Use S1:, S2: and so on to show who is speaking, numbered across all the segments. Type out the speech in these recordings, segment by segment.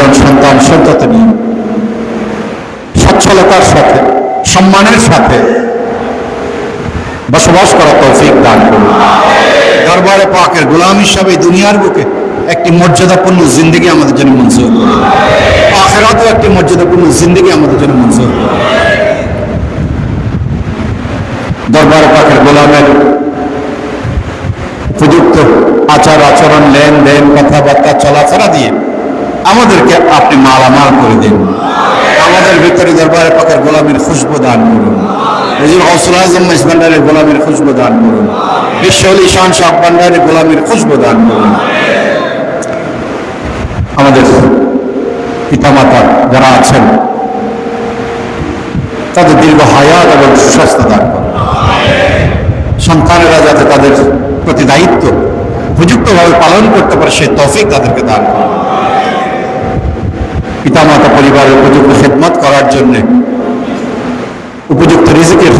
S1: স্বজন সন্তান সন্ততি নিয়ে সচ্ছলতার সাথে, সম্মানের সাথে বসবাস করা তৌফিক দান করুন। দরবারে পাকের গোলাম হিসাবে দুনিয়ার বুকে একটি মর্যাদাপূর্ণ জিন্দগি আমাদের জন্য মঞ্জুর করুন। আখেরাতেও একটি মর্যাদাপূর্ণ জিন্দগি আমাদের জন্য মঞ্জুর করুন। দরবারে পাকের গোলামের উপযুক্ত আচার আচরণ লেনদেন, কথাবার্তা, চলাফেরা দিয়ে আমাদেরকে আপনি মালামাল করে দিন। আমাদের ভিতরে দরবারে পাকের গোলামের খুশবু দান করুন। গোলামের খুশবু দান করুন। বিশ্ব আলী শাহ ভান্ডারের গোলামের খুশবু দান করুন। আমাদের পিতামাতা যারা আছেন, তাদের দীর্ঘ হায়াত এবং সুস্বাস্থ্য দান করুন। সন্তানেরা যাতে তাদের প্রতি দায়িত্ব, উপযুক্তভাবে পালন করতে পারে, সেই তফিক তাদেরকে দান করুন। পরিবারের উপযুক্ত খেদমত করার জন্য উপযুক্ত রিজিকের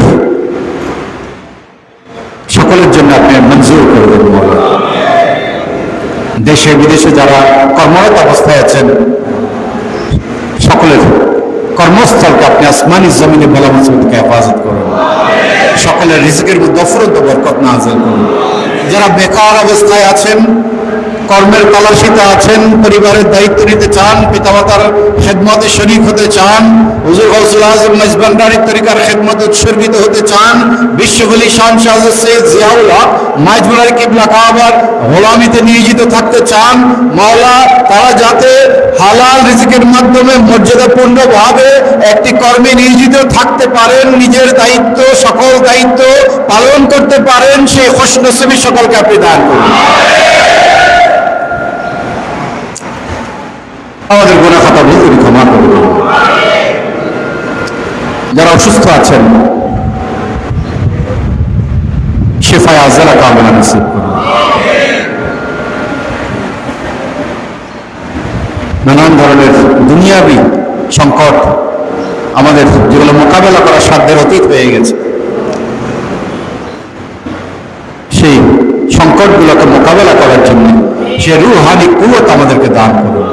S1: সকলের জন্য আপনি মঞ্জুর করে দেন মৌলা। দেশে বিদেশে যারা কর্মরত অবস্থায় আছেন, সকলের কর্মস্থলকে আপনি আসমানি জমিনে বলা মজবুতকে হেফাজত করুন সকলের রিজিকের মধ্যে অফরন্ত বরকত নাজেল করুন যারা বেকার অবস্থায় আছেন কর্মের তালাশিতে আছেন, পরিবারের দায়িত্ব নিতে চান, পিতামাতার খেদমতে শরিক হতে চান খেদমতে উৎসর্গিত হতে চান বিশ্বগুলি শান শাহ নিয়োজিত থাকতে চান তারা যাতে হালাল রিজিকের মাধ্যমে মর্যাদাপূর্ণ ভাবে একটি কর্মে নিয়োজিত থাকতে পারেন, নিজের দায়িত্ব, সকল দায়িত্ব পালন করতে পারেন, সেই খুশ নসিবি সকলকে আপনি দান করুন। আমাদের গোনা খাতা ভুল তুমি ক্ষমা করুন। যারা অসুস্থ আছেন, শেফায় আজারা কামনা নসিব নানান ধরনের দুনিয়াবি সংকট আমাদের যেগুলো মোকাবেলা করার সাধ্যের অতীত হয়ে গেছে। সেই সংকটগুলোকে মোকাবেলা করার জন্য সে রুহানি কুয়ত আমাদেরকে দান করুন।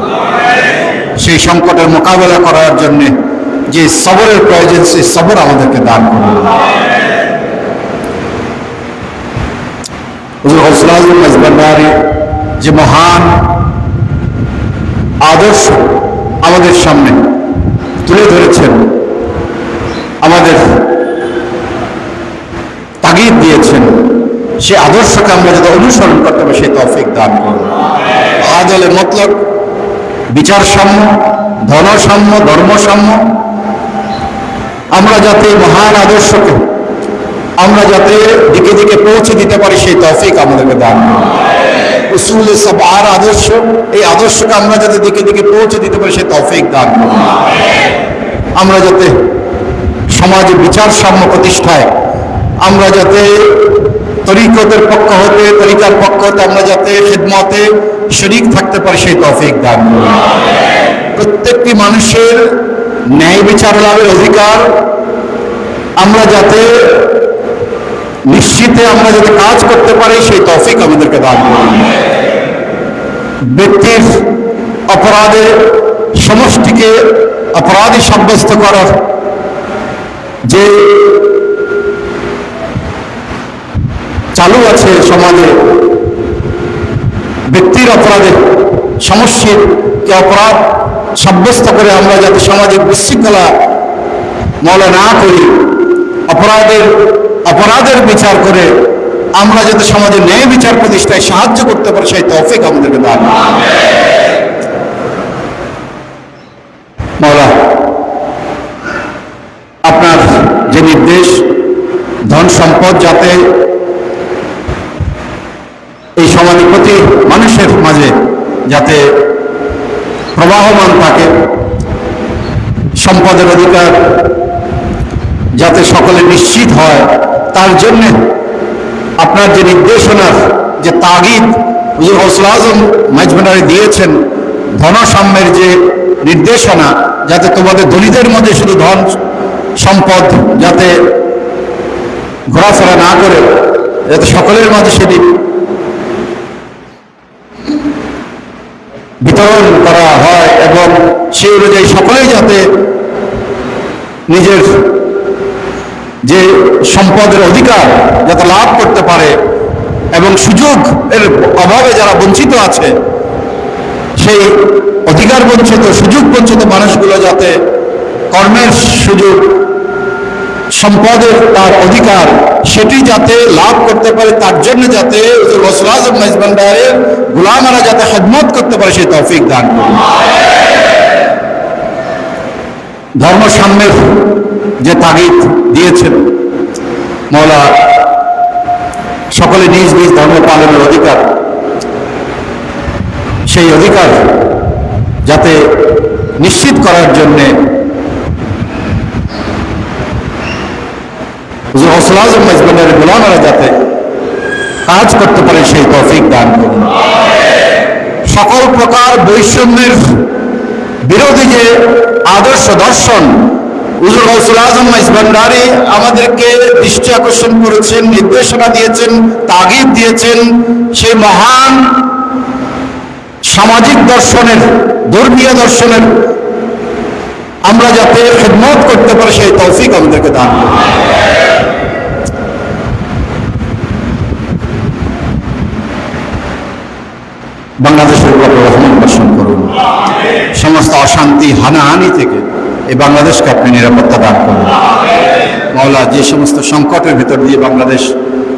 S1: সেই সংকটের মোকাবেলা করার জন্য যে সবরের প্রয়োজন, সেই সবর আমাদেরকে দান করুন। যে মহান আদর্শ আমাদের সামনে তুলে ধরেছেন, আমাদের তাগিদ দিয়েছেন সে আদর্শকে আমরা যাতে অনুসরণ করতে পারি, সেই তৌফিক দান করুন। আদলে মতলব বিচার সাম্য ধনসাম্য, ধর্মসাম্য। আমরা যাতে মহান আদর্শকে, আমরা যাতে দিকে দিকে পৌঁছে দিতে পারি, সেই তৌফিক আমাদেরকে দান উসুল সব আর আদর্শ, এই আদর্শকে আমরা যাতে দিকে দিকে পৌঁছে দিতে পারি, সেই তৌফিক দান আমরা যাতে সমাজে বিচার সাম্য প্রতিষ্ঠায়, আমরা যাতে তরিকতের পক্ষ হতে, তরিকার পক্ষ হতে আমরা যাতে খেদমতে শরিক থাকতে পারি, সেই তৌফিক দান প্রত্যেকটি মানুষের ন্যায় বিচার লাভের অধিকার আমরা যাতে নিশ্চিতে আমরা যাতে কাজ করতে পারি, সেই তৌফিক আমাদেরকে দান ব্যক্তির অপরাধে সমষ্টিকে অপরাধী সাব্যস্ত করার যে চালু আছে সমাজে। ব্যক্তির অপরাধে সমষ্টিকে অপরাধ সাব্যস্ত করে আমরা যাতে সামাজিক বিশৃঙ্খলা মলা না করি, অপরাধের অপরাধের বিচার করে আমরা যাতে সমাজে ন্যায় বিচার প্রতিষ্ঠায় সাহায্য করতে পারি, সেই তৌফিক আমাদেরকে দান আপনার যে নির্দেশ, ধন সম্পদ যাতে এই প্রতি, মানুষের মাঝে যাতে প্রবাহমান থাকে, সম্পদের অধিকার যাতে সকলে নিশ্চিত হয়, তার জন্য আপনার যে নির্দেশনার যে তাগিদ হুজুর আজম মাইজমানারে দিয়েছেন, ধনসাম্যের যে নির্দেশনা, যাতে তোমাদের দলিতের মধ্যে শুধু ধন সম্পদ যাতে ঘোরাফেরা না করে, যাতে সকলের মাঝে সেটি বিতরণ করা হয় এবং সেই অনুযায়ী সকলেই যাতে নিজের যে সম্পদের অধিকার যাতে লাভ করতে পারে এবং সুযোগ এর অভাবে যারা বঞ্চিত আছে, সেই অধিকার বঞ্চিত, সুযোগ বঞ্চিত মানুষগুলো যাতে কর্মের সুযোগ সম্পদের তার অধিকার, সেটি যাতে লাভ করতে পারে, তার জন্য যাতে গোলামারা যাতে খেদমত করতে পারে, সেই তৌফিক দান ধর্ম সাম্যের যে তাগিদ দিয়েছেন মৌলা সকলে নিজ নিজ ধর্ম পালনের অধিকার, সেই অধিকার যাতে নিশ্চিত করার জন্যে হুজুর আজম মেজবানের গোলামেরা যাতে কাজ করতে পারে সেই তৌফিক দান করুন। সকল প্রকার বৈষম্যের বিরোধী যে আদর্শ দর্শন আজম ইসবান্ডারি আমাদেরকে দৃষ্টি আকর্ষণ করেছেন, নির্দেশনা দিয়েছেন, তাগিদ দিয়েছেন, সেই মহান সামাজিক দর্শনের, ধর্মীয় দর্শনের আমরা যাতে খেদমত করতে পারি, সেই তৌফিক আমাদেরকে দান বাংলাদেশের উপর রহমান বর্ষণ করুন। সমস্ত অশান্তি, হানাহানি থেকে এই বাংলাদেশকে আপনি নিরাপত্তা দান করুন। মাওলা, যে সমস্ত সংকটের ভিতর দিয়ে বাংলাদেশ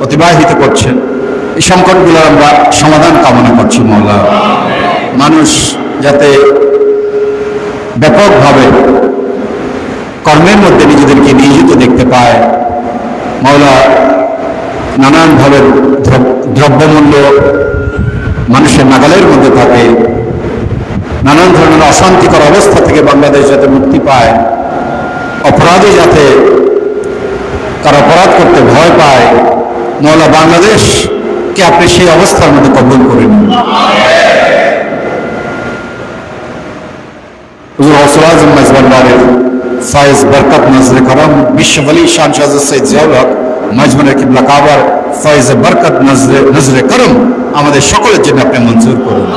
S1: অতিবাহিত করছে, এই সংকটগুলোর আমরা সমাধান কামনা করছি মাওলা। মানুষ যাতে ব্যাপকভাবে কর্মের মধ্যে নিজেদেরকে নিয়োজিত দেখতে পায়। মাওলা নানানভাবে দ্রব- দ্রব্যমূল্য মানুষের নাগালের মধ্যে থাকে। নানান ধরনের অশান্তিকর অবস্থা থেকে বাংলাদেশ যাতে মুক্তি পায়। অপরাধী যাতে তার অপরাধ করতে ভয় পায়। মৌলা বাংলাদেশকে আপনি সেই অবস্থার মধ্যে কবুল করে নিন। ফায়েজ বরকত নজরে করম বিশ্ব বলি শান শাহ সৈয়দ জিয়াউল হক মজমুনের কিবলা কাবার ফয়েজ বরকত নজরে নজরে করম আমাদের সকলের জন্য আপনি মঞ্জুর করুন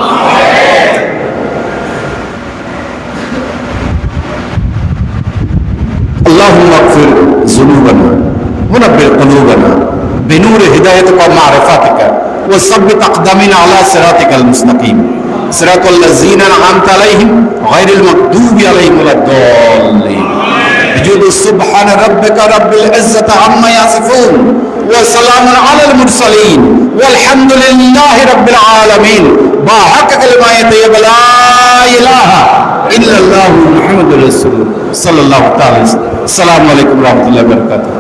S1: اللهم اغفر ذنوبنا ونبر قلوبنا بنور هدايتك ومعرفتك وثبت اقدامنا على صراطك المستقيم صراط الذين انعمت عليهم غير المغضوب عليهم ولا الضالين جود سبحان ربك رب العزة عما يصفون وسلام على المرسلين والحمد لله رب العالمين. بحق كلمة طيب لا إله إلا الله محمد رسول الله صلى الله تعالى السلام عليكم ورحمة الله وبركاته.